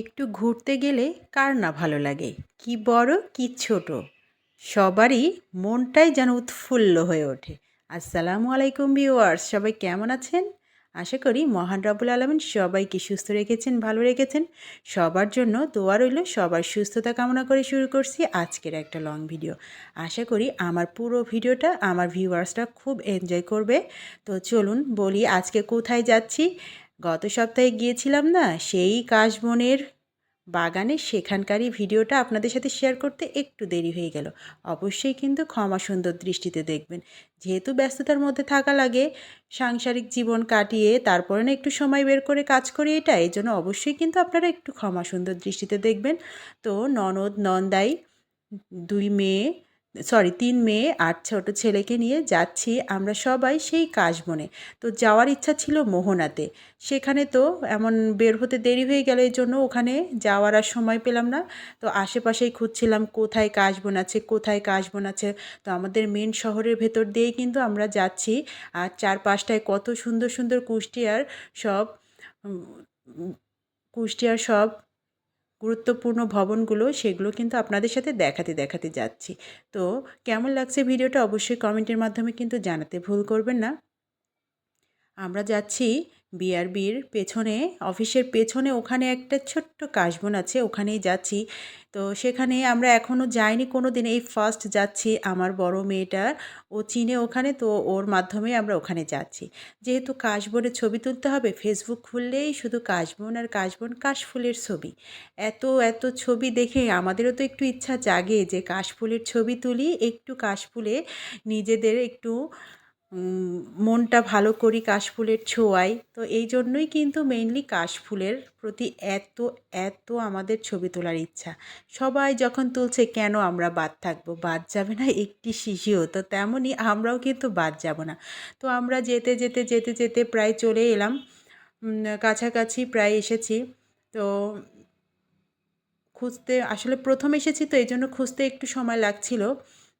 একটু ঘুরতে গেলে কার না ভালো লাগে? কি বড়, কি ছোট? সবারই মনটাই যেন উৎফুল্ল হয়ে ওঠে। আসসালামু আলাইকুম ভিউয়ার্স, সবাই কেমন আছেন? আশা করি মহান রাবুল আলমিন সবাইকে সুস্থ রেখেছেন, ভালো রেখেছেন। সবার জন্য দোয়া রইল, সবার সুস্থতা কামনা করে শুরু করছি আজকের একটা লং ভিডিও আশা করি আমার পুরো ভিডিওটা আমার ভিউয়ার্সরা খুব এনজয় করবে। তো চলুন বলি আজকে কোথায় যাচ্ছি গত সপ্তাহে গিয়েছিলাম না, সেই কাশবনের বাগানে সেখানকারই ভিডিওটা আপনাদের সাথে শেয়ার করতে একটু দেরি হয়ে গেল। অবশ্যই কিন্তু ক্ষমা সুন্দর দৃষ্টিতে দেখবেন। যেহেতু ব্যস্ততার মধ্যে থাকা লাগে, সাংসারিক জীবন কাটিয়ে তারপরে না একটু সময় বের করে কাজ করি এটা, এই জন্য অবশ্যই কিন্তু আপনারা একটু ক্ষমা সুন্দর দৃষ্টিতে দেখবেন। তো ননদ নন্দাই, দুই মেয়ে সরি, তিন মেয়ে আর ছোট ছেলেকে নিয়ে যাচ্ছি আমরা সবাই সেই কাশবনে। তো যাওয়ার ইচ্ছা ছিল মোহনাতে। সেখানে তো এমন বের হতে দেরি হয়ে গেল, এই জন্য ওখানে যাওয়ার আর সময় পেলাম না। তো আশেপাশেই খুঁজছিলাম কোথায় কাশবন আছে, কোথায় কাশবন আছে। তো আমাদের মেন শহরের ভেতর দিয়েই কিন্তু আমরা যাচ্ছি। আর চারপাশটায় কত সুন্দর সুন্দর কুষ্টিয়ার সব কুষ্টিয়ার সব গুরুত্বপূর্ণ ভবনগুলো, সেগুলো কিন্তু আপনাদের সাথে দেখাতে দেখাতে যাচ্ছি। তো কেমন লাগছে ভিডিওটা অবশ্যই কমেন্টের মাধ্যমে কিন্তু জানাতে ভুল করবেন না। আমরা যাচ্ছি বিআরবির পেছনে, অফিসের পেছনে ওখানে একটা ছোট্ট কাশবন আছে, ওখানেই যাচ্ছি। তো সেখানে আমরা এখনও যাইনি কোনো দিন এই ফার্স্ট যাচ্ছি আমার বড় মেয়েটা, ও চিনে ওখানে, তো ওর মাধ্যমে আমরা ওখানে যাচ্ছি। যেহেতু কাশবনের ছবি তুলতে হবে ফেসবুক খুললেই শুধু কাশবন আর কাশবন কাশফুলের ছবি। এত এত ছবি দেখে আমাদেরও তো একটু ইচ্ছা জাগে যে কাশফুলের ছবি তুলি, একটু কাশফুলে নিজেদের একটু মনটা ভালো করি কাশফুলের ছোঁয়ায়। তো এই জন্যই কিন্তু মেইনলি কাশফুলের প্রতি এত এত আমাদের ছবি তোলার ইচ্ছা। সবাই যখন তুলছে, কেন আমরা বাদ থাকব? বাদ যাবে না একটি শিশিও? তো তেমনই আমরাও কিন্তু বাদ যাব না। তো আমরা যেতে যেতে যেতে যেতে প্রায় চলে এলাম। কাছাকাছি প্রায় এসেছি। তো খুঁজতে, আসলে প্রথম এসেছি তো, এই জন্য খুঁজতে একটু সময় লাগছিল।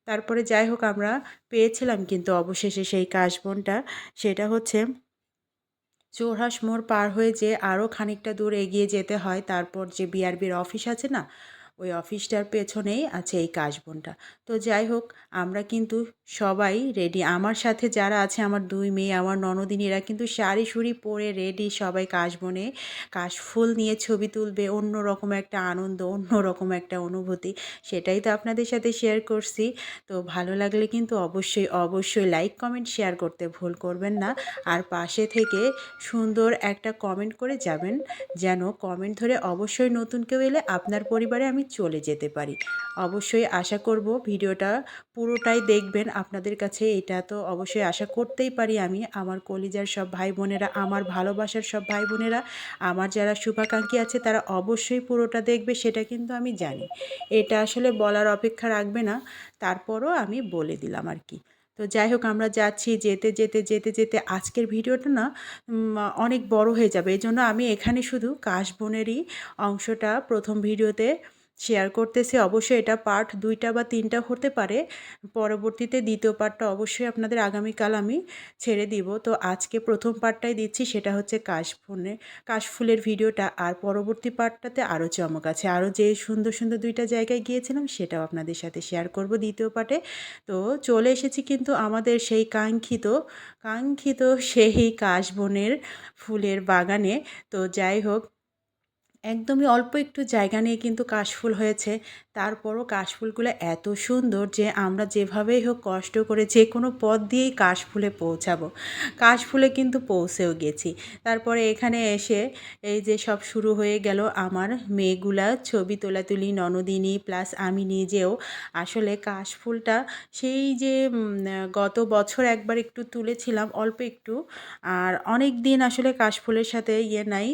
তারপরে যাই হোক আমরা পেয়েছিলাম কিন্তু অবশেষে সেই কাশবনটা। সেটা হচ্ছে চৌরাস মোড় পার হয়ে যে আরও খানিকটা দূর এগিয়ে যেতে হয়। তারপর যে বিআরবির অফিস আছে না ওই অফিসটার পেছনেই আছে এই কাশবনটা। তো যাই হোক, আমরা কিন্তু সবাই রেডি আমার সাথে যারা আছে, আমার দুই মেয়ে, আমার ননদিনী, এরা কিন্তু শাড়ি শুড়ি পরে রেডি সবাই কাশবনে। কাশফুল নিয়ে ছবি তুলবে অন্য রকম একটা আনন্দ অন্য রকম একটা অনুভূতি। সেটাই তো আপনাদের সাথে শেয়ার করছি। তো ভালো লাগলে কিন্তু অবশ্যই অবশ্যই লাইক কমেন্ট শেয়ার করতে ভুল করবেন না। আর পাশে থেকে সুন্দর একটা কমেন্ট করে যাবেন। যেন কমেন্ট ধরে অবশ্যই নতুন কেউ এলে আপনার পরিবারে আমি চলে যেতে পারি। অবশ্যই আশা করব ভিডিওটা পুরোটাই দেখবেন। আপনাদের কাছে এটা তো অবশ্যই আশা করতেই পারি আমি। আমার কলিজার সব ভাই বোনেরা, আমার ভালোবাসার সব ভাই বোনেরা, আমার যারা শুভাকাঙ্ক্ষী আছে তারা অবশ্যই পুরোটা দেখবে, সেটা কিন্তু আমি জানি। এটা আসলে বলার অপেক্ষা রাখবে না, তারপরও আমি বলে দিলাম আর কি। তো যাই হোক, আমরা যাচ্ছি যেতে যেতে যেতে যেতে আজকের ভিডিওটা না অনেক বড় হয়ে যাবে। এই জন্য আমি এখানে শুধু কাশবনেরই অংশটা প্রথম ভিডিওতে শেয়ার করতেছি। অবশ্যই এটা পার্ট দুইটা বা তিনটা হতে পারে। পরবর্তীতে দ্বিতীয় পার্টটা অবশ্যই আপনাদের আগামীকাল আমি ছেড়ে দিব। তো আজকে প্রথম পার্টটাই দিচ্ছি, সেটা হচ্ছে কাশফোনে কাশফুলের ভিডিওটা। আর পরবর্তী পার্টটাতে আরও চমক আছে। আরও যে সুন্দর সুন্দর দুইটা জায়গায় গিয়েছিলাম, সেটাও আপনাদের সাথে শেয়ার করব দ্বিতীয় পার্টে তো চলে এসেছি কিন্তু আমাদের সেই কাঙ্ক্ষিত কাঙ্ক্ষিত সেই কাশবনের ফুলের বাগানে। তো যাই হোক একদমই অল্প একটু জায়গা নিয়ে কিন্তু কাশফুল হয়েছে। তারপরও কাশফুলগুলো এত সুন্দর যে আমরা যেভাবেই হোক কষ্ট করে যে কোনো পথ দিয়েই কাশফুলে পৌঁছাবো। কাশফুলে কিন্তু পৌঁছেও গেছি। তারপরে এখানে এসে এই যে সব শুরু হয়ে গেল আমার মেয়েগুলা ছবি তোলাতুলি ননদিনী প্লাস আমি নিজেও। আসলে কাশফুলটা সেই যে গত বছর একবার একটু তুলেছিলাম অল্প একটু। আর অনেক দিন আসলে কাশফুলের সাথে ইয়ে নাই,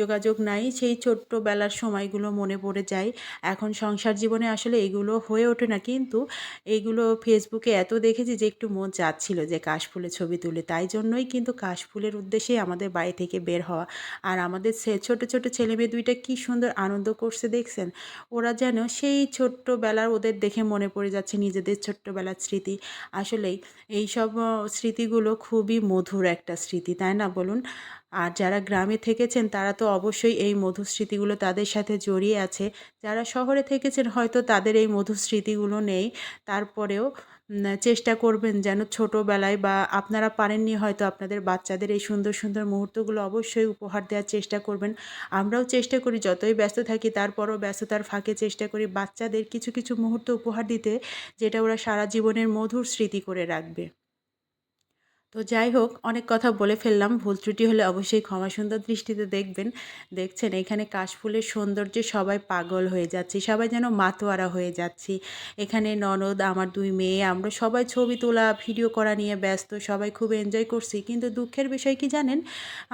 যোগাযোগ নাই, সেই ছোট্টবেলার সময়গুলো মনে পড়ে যায়। এখন সংসার জীবনে আসলে এগুলো হয়ে ওঠে না। কিন্তু এইগুলো ফেসবুকে এত দেখেছি যে একটু মন চাচ্ছিল যে কাশফুলের ছবি তুলে। তাই জন্যই কিন্তু কাশফুলের উদ্দেশ্যেই আমাদের বাড়ি থেকে বের হওয়া। আর আমাদের ছোট ছোট ছেলে মেয়ে দুইটা কী সুন্দর আনন্দ করছে দেখছেন? ওরা যেন সেই ছোট্টবেলার ওদের দেখে মনে পড়ে যাচ্ছে নিজেদের ছোট্টবেলার স্মৃতি। আসলেই এই সব স্মৃতিগুলো খুবই মধুর একটা স্মৃতি, তাই না? বলুন। আর যারা গ্রামে থেকেছেন, তারা তো অবশ্যই এই মধুর স্মৃতিগুলো তাদের সাথে জড়িয়ে আছে। যারা শহরে থেকেছেন, হয়তো তাদের এই মধুর স্মৃতিগুলো নেই। তারপরেও চেষ্টা করবেন যেন ছোটোবেলায় বা আপনারা পারেননি হয়তো আপনাদের বাচ্চাদের এই সুন্দর সুন্দর মুহূর্তগুলো অবশ্যই উপহার দেওয়ার চেষ্টা করবেন। আমরাও চেষ্টা করি, যতই ব্যস্ত থাকি, তারপরও ব্যস্ততার ফাঁকে চেষ্টা করি বাচ্চাদের কিছু কিছু মুহূর্ত উপহার দিতে, যেটা ওরা সারা জীবনের মধুর স্মৃতি করে রাখবে। তো যাই হোক, অনেক কথা বলে ফেললাম। ভুল ত্রুটি হলে অবশ্যই ক্ষমা সুন্দর দৃষ্টিতে দেখবেন। দেখছেন, এখানে কাশফুলের সৌন্দর্যে সবাই পাগল হয়ে যাচ্ছি, সবাই যেন মাতোয়ারা হয়ে যাচ্ছি। এখানে ননদ, আমার দুই মেয়ে, আমরা সবাই ছবি তোলা, ভিডিও করা নিয়ে ব্যস্ত, সবাই খুব এনজয় করছি। কিন্তু দুঃখের বিষয় কি জানেন?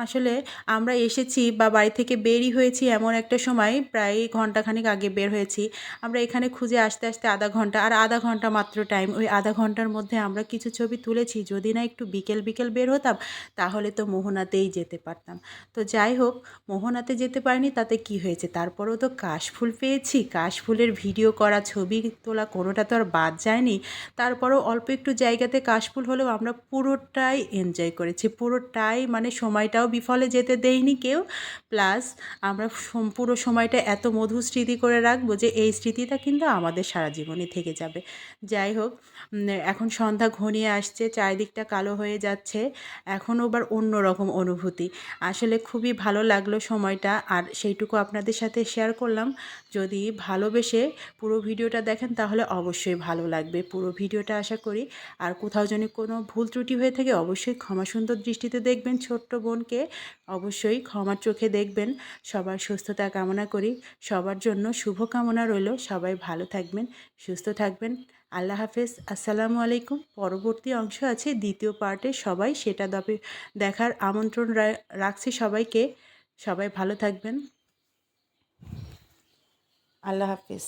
আসলে আমরা এসেছি বা বাড়ি থেকে বেরই হয়েছি এমন একটা সময়, প্রায় ঘন্টাখানেক আগে বের হয়েছি। আমরা এখানে খুঁজে আসতে আসতে আধা ঘণ্টা আর আধা ঘণ্টা মাত্র টাইম ওই আধা ঘণ্টার মধ্যে আমরা কিছু ছবি তুলেছি। যদি না একটু বিকেল বিকেল বের হতাম, তাহলে তো মোহনাতেই যেতে পারতাম। তো যাই হোক, মোহনাতে যেতে পারিনি, তাতে কি হয়েছে? তারপরেও তো কাশফুল পেয়েছি, কাশফুলের ভিডিও করা, ছবি তোলা কোনোটা তো আর বাদ যায়নি। তারপরেও অল্প একটু জায়গাতে কাশফুল হলেও আমরা পুরোটাই এনজয় করেছি, পুরোটাই মানে সময়টাও বিফলে যেতে দেইনি কেউ। প্লাস আমরা পুরো সময়টা এত মধুর স্মৃতি করে রাখব যে এই স্মৃতিটা কিন্তু আমাদের সারা জীবনে থেকে যাবে। যাই হোক এখন সন্ধ্যা ঘনিয়ে আসছে, চারিদিকটা কালো হয়ে যাচ্ছে, এখন আবার অন্য রকম অনুভূতি। আসলে খুবই ভালো লাগল সময়টা, আর সেইটুকু আপনাদের সাথে শেয়ার করলাম। যদি ভালোবেসে পুরো ভিডিওটা দেখেন, তাহলে অবশ্যই ভালো লাগবে। পুরো ভিডিওটা আশা করি, আর কোথাও যদি কোনো ভুল ত্রুটি হয়ে থাকে, অবশ্যই ক্ষমা সুন্দর দৃষ্টিতে দেখবেন ছোট্ট বোনকে। অবশ্যই ক্ষমার চোখে দেখবেন। সবার সুস্থতা কামনা করি। সবার জন্য শুভ কামনা রইল। সবাই ভালো থাকবেন, সুস্থ থাকবেন। আল্লাহ হাফেজ, আসসালামু আলাইকুম। পরবর্তী অংশ আছে, দ্বিতীয় পার্টে সবাই সেটা দবে দেখার আমন্ত্রণ রাখছি সবাইকে। সবাই ভালো থাকবেন। আল্লাহ হাফেজ।